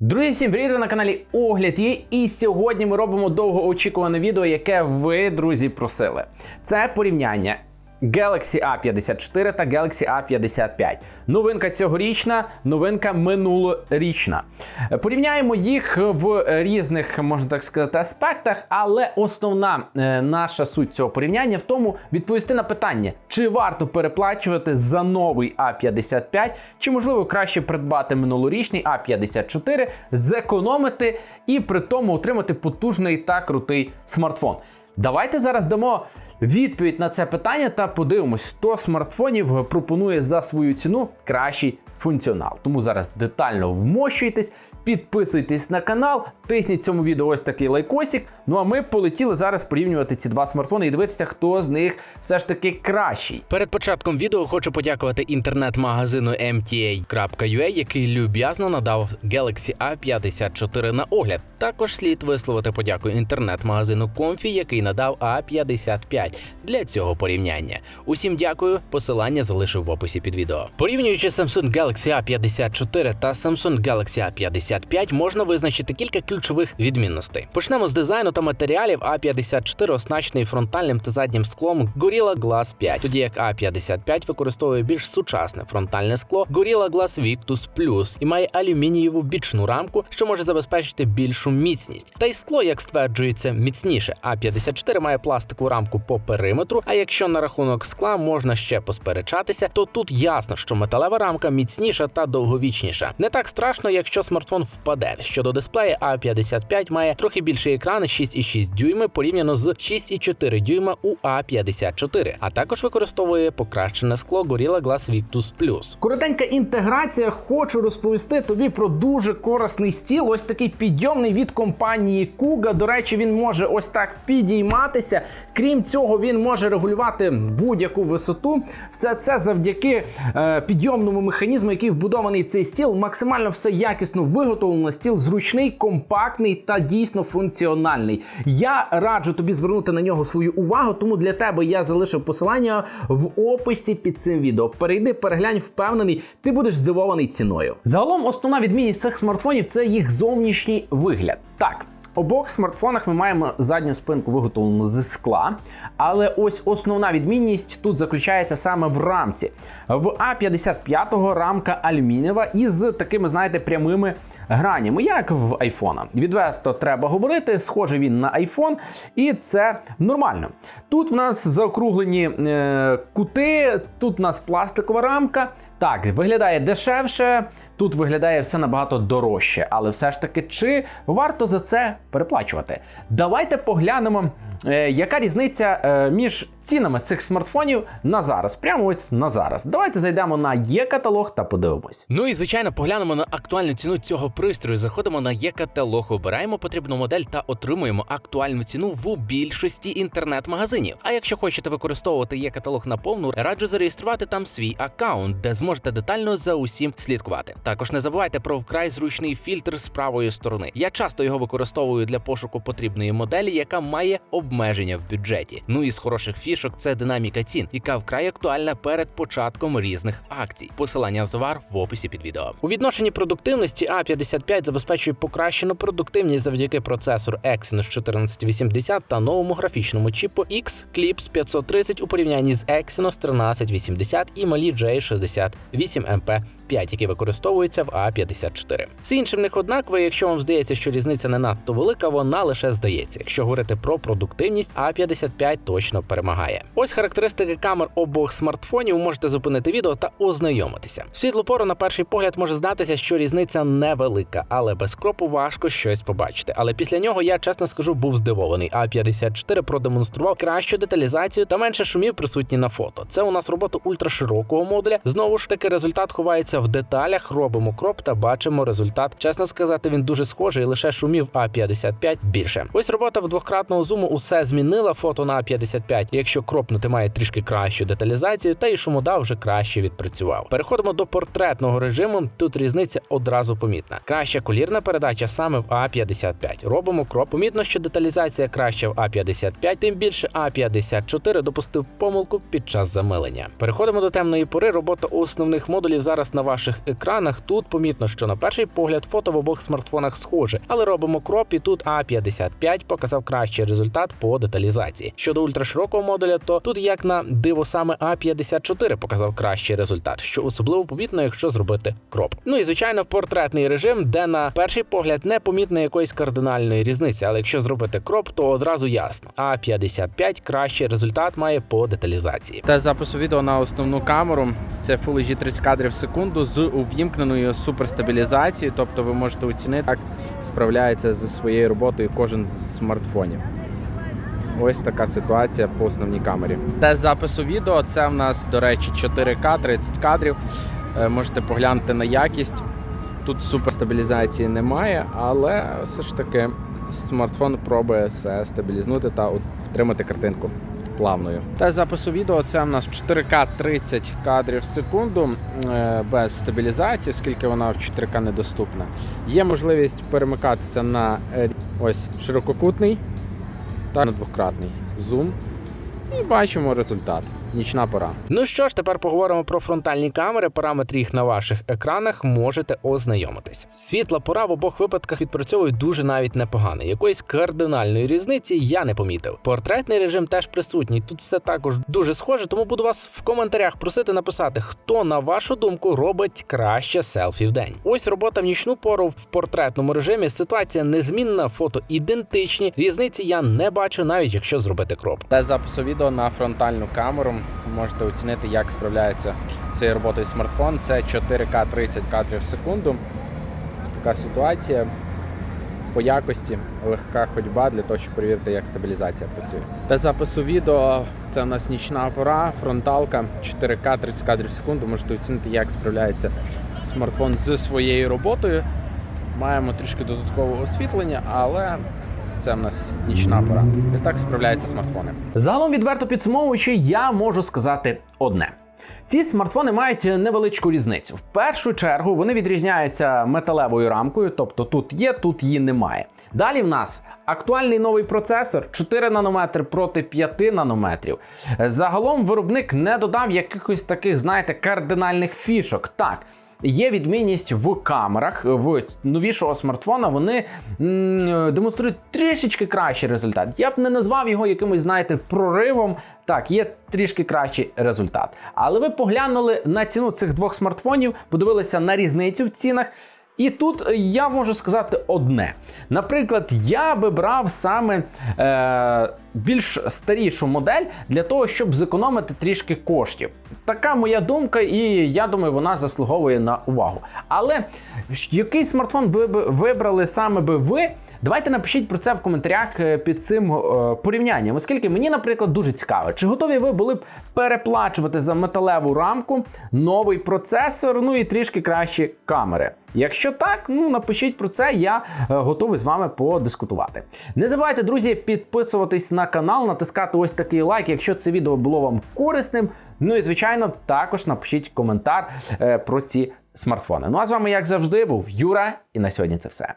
Друзі, всім привіт ви на каналі Огляд є. І сьогодні ми робимо довгоочікуване відео, яке ви, друзі, просили. Це порівняння Galaxy A54 та Galaxy A55. Новинка цьогорічна, новинка минулорічна. Порівняємо їх в різних, можна так сказати, аспектах, але основна е, наша суть цього порівняння в тому відповісти на питання, чи варто переплачувати за новий А55, чи можливо краще придбати минулорічний А54, зекономити і при тому отримати потужний та крутий смартфон. Давайте зараз дамо відповідь на це питання та подивимось, хто смартфонів пропонує за свою ціну кращий функціонал. Тому зараз детально вмощуйтесь, підписуйтесь на канал, тисніть цьому відео ось такий лайкосик. Ну а ми полетіли зараз порівнювати ці два смартфони і дивитися, хто з них все ж таки кращий. Перед початком відео хочу подякувати інтернет-магазину MTA.ua, який люб'язно надав Galaxy A54 на огляд. Також слід висловити подяку інтернет-магазину Comfy, який надав A55 для цього порівняння. Усім дякую. Посилання залишив в описі під відео. Порівнюючи Samsung Galaxy A54 та Samsung Galaxy A55, можна визначити кілька ключових відмінностей. Почнемо з дизайну та матеріалів. A54 оснащений фронтальним та заднім склом Gorilla Glass 5, тоді як A55 використовує більш сучасне фронтальне скло Gorilla Glass Victus Plus і має алюмінієву бічну рамку, що може забезпечити більшу міцність. Та й скло, як стверджується, міцніше. А54 має пластикову рамку по периметру. А якщо на рахунок скла можна ще посперечатися, то тут ясно, що металева рамка міцніша та довговічніша. Не так страшно, якщо смартфон впаде. Щодо дисплея, А55 має трохи більший екран 6,6 дюйми порівняно з 6,4 дюйма у А54, а також використовує покращене скло Gorilla Glass Victus Plus. Коротенька інтеграція. Хочу розповісти тобі про дуже корисний стіл. Ось такий підйомний від компанії Kuga. До речі, він може ось так підійматися. Крім цього, він може регулювати будь-яку висоту. Все це завдяки е, підйомному механізму, який вбудований в цей стіл. Максимально все якісно виготовлено. Стіл зручний, компактний та дійсно функціональний. Я раджу тобі звернути на нього свою увагу, тому для тебе я залишив посилання в описі під цим відео. Перейди, переглянь, впевнений, ти будеш здивований ціною. Загалом, основна відмінність цих смартфонів це їх зовнішній вигляд. Так. Обох смартфонах ми маємо задню спинку виготовлену зі скла, але ось основна відмінність тут заключається саме в рамці. В А55 рамка алюмінієва із такими, знаєте, прямими гранями, як в айфона. Відверто треба говорити, схожий він на айфон, і це нормально. Тут в нас заокруглені е, кути, тут в нас пластикова рамка. Так, виглядає дешевше, тут виглядає все набагато дорожче, але все ж таки, чи варто за це переплачувати? Давайте поглянемо, е, яка різниця е, між цінами цих смартфонів на зараз. Прямо ось на зараз. Давайте зайдемо на є-каталог та подивимось. Ну і звичайно, поглянемо на актуальну ціну цього пристрою. Заходимо на є-каталог, обираємо потрібну модель та отримуємо актуальну ціну в більшості інтернет-магазинів. А якщо хочете використовувати є-каталог на повну, раджу зареєструвати там свій аккаунт, де зможете детально за усім слідкувати. Також не забувайте про вкрай зручний фільтр з правої сторони. Я часто його використовую для пошуку потрібної моделі, яка має обмеження в бюджеті. Ну і з хороших фішок це динаміка цін, яка вкрай актуальна перед початком різних акцій. Посилання на товар в описі під відео. У відношенні продуктивності А55 забезпечує покращену продуктивність завдяки процесору Exynos 1480 та новому графічному чіпу X-Clips 530 у порівнянні з Exynos 1380 і Mali J68 MP5, який використовується в А54. Все інше в них однакове. Якщо вам здається, що різниця не надто велика, вона лише здається. Якщо говорити про продуктивність, А55 точно перемагає. Ось характеристики камер обох смартфонів. Можете зупинити відео та ознайомитися. В Світлу пору на перший погляд може здатися, що різниця невелика, але без кропу важко щось побачити. Але після нього я чесно скажу, був здивований. А54 продемонстрував кращу деталізацію та менше шумів присутні на фото. Це у нас робота ультраширокого модуля. Знову ж таки, результат ховається в деталях. Робимо кроп та бачимо результат. Чесно сказати, він дуже схожий, лише шумів А55 більше. Ось робота в двократного зуму усе змінила. Фото на А55. Якщо що кропнути має трішки кращу деталізацію, та і шумода вже краще відпрацював. Переходимо до портретного режиму. Тут різниця одразу помітна. Краща колірна передача саме в А55. Робимо кроп. Помітно, що деталізація краща в А55, тим більше А54 допустив помилку під час замилення. Переходимо до темної пори. Робота основних модулів зараз на ваших екранах. Тут помітно, що на перший погляд фото в обох смартфонах схоже, але робимо кроп, і тут А55 показав кращий результат по деталізації. Щодо ультраширокого модуля, то тут як на диво саме А54 показав кращий результат, що особливо помітно, якщо зробити кроп. Ну і звичайно, портретний режим, де на перший погляд не помітно якоїсь кардинальної різниці, але якщо зробити кроп, то одразу ясно. А55 кращий результат має по деталізації. Та запису відео на основну камеру це Full HD 30 кадрів в секунду з увімкненою суперстабілізацією, тобто ви можете оцінити, як справляється зі своєю роботою кожен з смартфонів. Ось така ситуація по основній камері. Тест запису відео це в нас, до речі, 4К, 30 кадрів. Е, Можете поглянути на якість. Тут суперстабілізації немає, але все ж таки смартфон пробує все стабілізнути та отримати картинку плавною. Тест запису відео це в нас 4К 30 кадрів в секунду е, без стабілізації, оскільки вона в 4К недоступна. Є можливість перемикатися на е, ось ширококутний та на двократний зум. І бачимо результат. Нічна пора. Ну що ж, тепер поговоримо про фронтальні камери. Параметри їх на ваших екранах можете ознайомитись. Світла пора в обох випадках відпрацьовує дуже навіть непогано. Якоїсь кардинальної різниці я не помітив. Портретний режим теж присутній. Тут все також дуже схоже, тому буду вас в коментарях просити написати, хто на вашу думку робить краще селфі в день. Ось робота в нічну пору в портретному режимі. Ситуація незмінна, фото ідентичні. Різниці я не бачу, навіть якщо зробити кроп. Та запису відео на фронтальну камеру можете оцінити, як справляється цією роботою смартфон. Це 4К 30 кадрів в секунду. Ось така ситуація. По якості легка ходьба для того, щоб перевірити, як стабілізація працює. Та запису відео це у нас нічна пора, фронталка 4К 30 кадрів в секунду. Можете оцінити, як справляється смартфон з своєю роботою. Маємо трішки додаткового освітлення, але це в нас нічна пора. Ось так справляються смартфони. Загалом, відверто підсумовуючи, я можу сказати одне. Ці смартфони мають невеличку різницю. В першу чергу вони відрізняються металевою рамкою, тобто тут є, тут її немає. Далі в нас актуальний новий процесор 4 нанометри проти 5 нанометрів. Загалом виробник не додав якихось таких, знаєте, кардинальних фішок. Так. Є відмінність в камерах в новішого смартфона. Вони м, демонструють трішечки кращий результат. Я б не назвав його якимось, знаєте, проривом. Так, є трішки кращий результат. Але ви поглянули на ціну цих двох смартфонів, подивилися на різницю в цінах. І тут е, я можу сказати одне. Наприклад, я би брав саме е, більш старішу модель для того, щоб зекономити трішки коштів. Така моя думка, і я думаю, вона заслуговує на увагу. Але який смартфон ви б вибрали саме би ви? Давайте напишіть про це в коментарях е, під цим е, порівнянням, оскільки мені, наприклад, дуже цікаво, чи готові ви були б переплачувати за металеву рамку, новий процесор, ну і трішки кращі камери. Якщо так, ну напишіть про це, я е, готовий з вами подискутувати. Не забувайте, друзі, підписуватись на канал, натискати ось такий лайк, якщо це відео було вам корисним. Ну і звичайно, також напишіть коментар про ці смартфони. Ну а з вами, як завжди, був Юра, і на сьогодні це все.